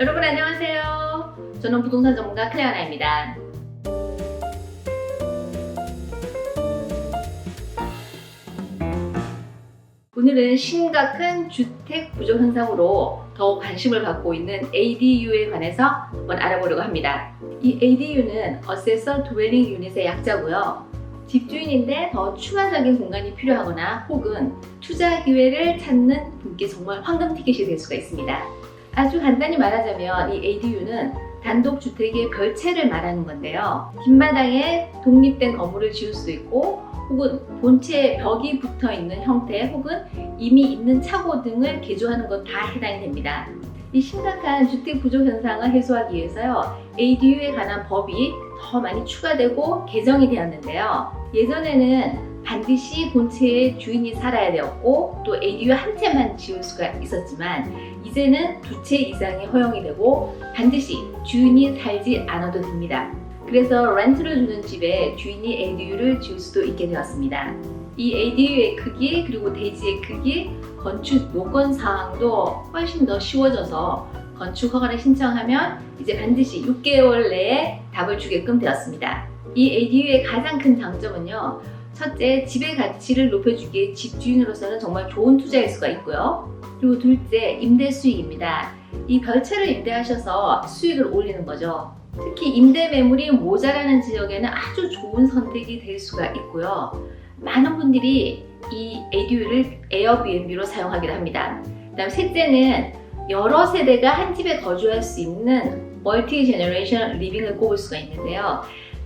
여러분 안녕하세요. 저는 부동산 전문가 클레어나입니다. 오늘은 심각한 주택 부족 현상으로 더욱 관심을 받고 있는 ADU에 관해서 한번 알아보려고 합니다. 이 ADU는 Accessor Dwelling Unit의 약자고요. 집주인인데 더 추가적인 공간이 필요하거나 혹은 투자 기회를 찾는 분께 정말 황금 티켓이 될 수가 있습니다. 아주 간단히 말하자면 이 ADU는 단독 주택의 별채를 말하는 건데요. 뒷마당에 독립된 건물을 지을 수 있고 혹은 본체에 벽이 붙어 있는 형태 혹은 이미 있는 차고 등을 개조하는 것 다 해당이 됩니다. 이 심각한 주택 부족 현상을 해소하기 위해서요, ADU에 관한 법이 더 많이 추가되고 개정이 되었는데요. 예전에는 반드시 본체에 주인이 살아야 되었고 또 ADU 한 채만 지을 수가 있었지만 이제는 두 채 이상이 허용이 되고 반드시 주인이 살지 않아도 됩니다. 그래서 렌트를 주는 집에 주인이 ADU를 지을 수도 있게 되었습니다. 이 ADU의 크기 그리고 대지의 크기, 건축 요건 사항도 훨씬 더 쉬워져서 건축 허가를 신청하면 이제 반드시 6개월 내에 답을 주게끔 되었습니다. 이 ADU의 가장 큰 장점은요. 첫째, 집의 가치를 높여주기에 집주인으로서는 정말 좋은 투자일 수가 있고요. 그리고 둘째, 임대 수익입니다. 이 별채를 임대하셔서 수익을 올리는 거죠. 특히 임대 매물이 모자라는 지역에는 아주 좋은 선택이 될 수가 있고요. 많은 분들이 이 ADU를 에어비앤비로 사용하기도 합니다. 그다음 셋째는 여러 세대가 한 집에 거주할 수 있는 멀티 제너레이션 리빙을 꼽을 수가 있는데요.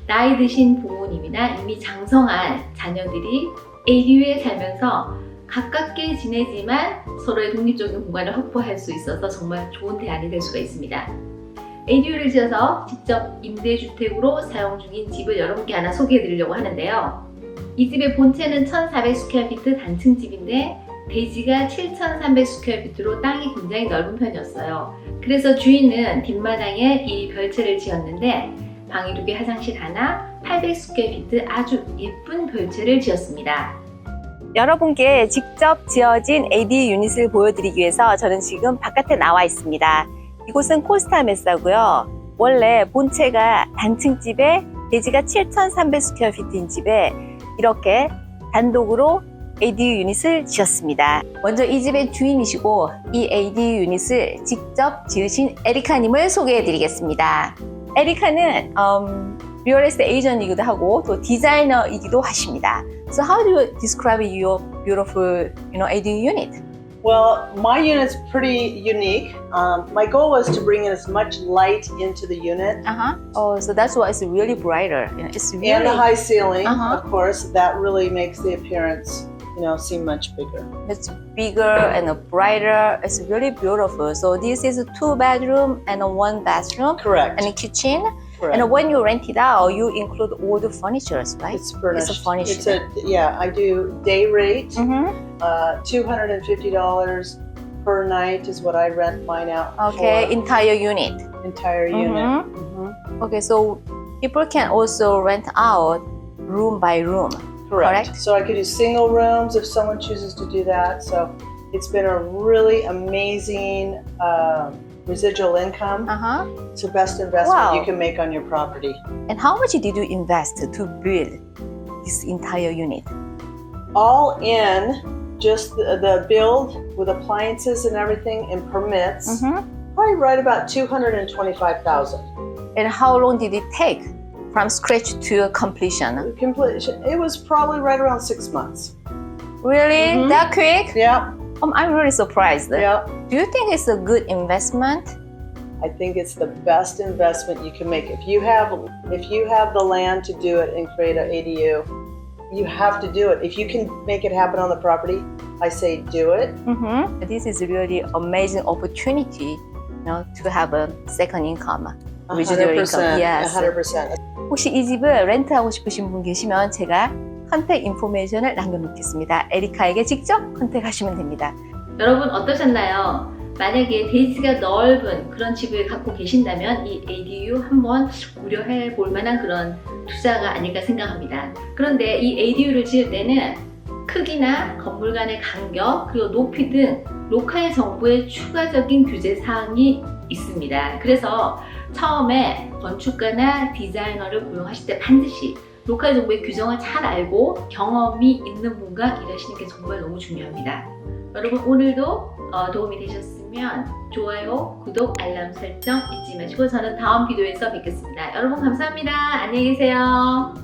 나이 드신 부모님이나 이미 장성한 자녀들이 ADU에 살면서 가깝게 지내지만 서로의 독립적인 공간을 확보할 수 있어서 정말 좋은 대안이 될 수가 있습니다. ADU를 지어서 직접 임대주택으로 사용 중인 집을 여러분께 하나 소개해 드리려고 하는데요. 이 집의 본체는 1,400스퀘어피트 단층 집인데 대지가 7,300스퀘어피트로 땅이 굉장히 넓은 편이었어요. 그래서 주인은 뒷마당에 이 별채를 지었는데 방이 두 개, 화장실 하나, 800스퀘어피트 아주 예쁜 별채를 지었습니다. 여러분께 직접 지어진 AD 유닛을 보여드리기 위해서 저는 지금 바깥에 나와 있습니다. 이곳은 코스타 메사고요. 원래 본체가 단층 집에 대지가 7,300스퀘어피트인 집에 이렇게 단독으로 ADU 유닛을 지었습니다. 먼저 이 집의 주인이시고 이 ADU 유닛을 직접 지으신 에리카님을 소개해 드리겠습니다. 에리카는 음, 리얼에스테이트 에이전이기도 하고 또 디자이너이기도 하십니다. So how do you describe your beautiful, you know, ADU unit? Well, my unit's pretty unique. Um, my goal was to bring in as much light into the unit Uh-huh. Oh, so that's why it's really brighter. You know, it's really and the high ceiling, Uh-huh. of course. That really makes the appearance, you know, seem much bigger. it's bigger and brighter. It's really beautiful. So this is a two bedroom and a one bathroom Correct. and a kitchen. Correct. And when you rent it out, you include all the furniture, right? it's furnished. furnished. It's a yeah. I do day rate. Mm-hmm. Uh, Two hundred and fifty dollars per night is what I rent mine out Okay, for entire unit. entire Mhm. unit. Mhm. Okay, so people can also rent out room by room. Correct. Correct. So I could do single rooms if someone chooses to do that. So it's been a really amazing um, residual income. Uh-huh. It's the best investment Wow. you can make on your property. And how much did you invest to build this entire unit? All in, just the, the build with appliances and everything and permits, Mm-hmm. probably right about two hundred and twenty-five thousand. And how long did it take from scratch to completion? Completion. It was probably right around six months. Really? Mhm. That quick? Yeah. Um, I'm really surprised. Yeah. Do you think it's a good investment? I think it's the best investment you can make. If you have if you have the land to do it and create an ADU, you have to do it. If you can make it happen on the property, I say do it. Mm-hmm. This is a really amazing opportunity, you know, to have a second income. A Residual hundred income, percent. yes. Hundred percent. 혹시 이 집을 렌트하고 싶으신 분 계시면 제가 컨택 인포메이션을 남겨놓겠습니다. 에리카에게 직접 컨택하시면 됩니다. 여러분 어떠셨나요? 만약에 대지가 넓은 그런 집을 갖고 계신다면 이 ADU 한번 고려해 볼 만한 그런 투자가 아닐까 생각합니다. 그런데 이 ADU를 지을 때는 크기나 건물 간의 간격 그리고 높이 등 로컬 정부의 추가적인 규제 사항이 있습니다. 그래서 처음에 건축가나 디자이너를 고용하실 때 반드시 로컬 정부의 규정을 잘 알고 경험이 있는 분과 일하시는 게 정말 너무 중요합니다. 여러분 오늘도 어, 도움이 되셨으면 좋아요, 구독, 알람 설정 잊지 마시고 저는 다음 비디오에서 뵙겠습니다. 여러분 감사합니다. 안녕히 계세요.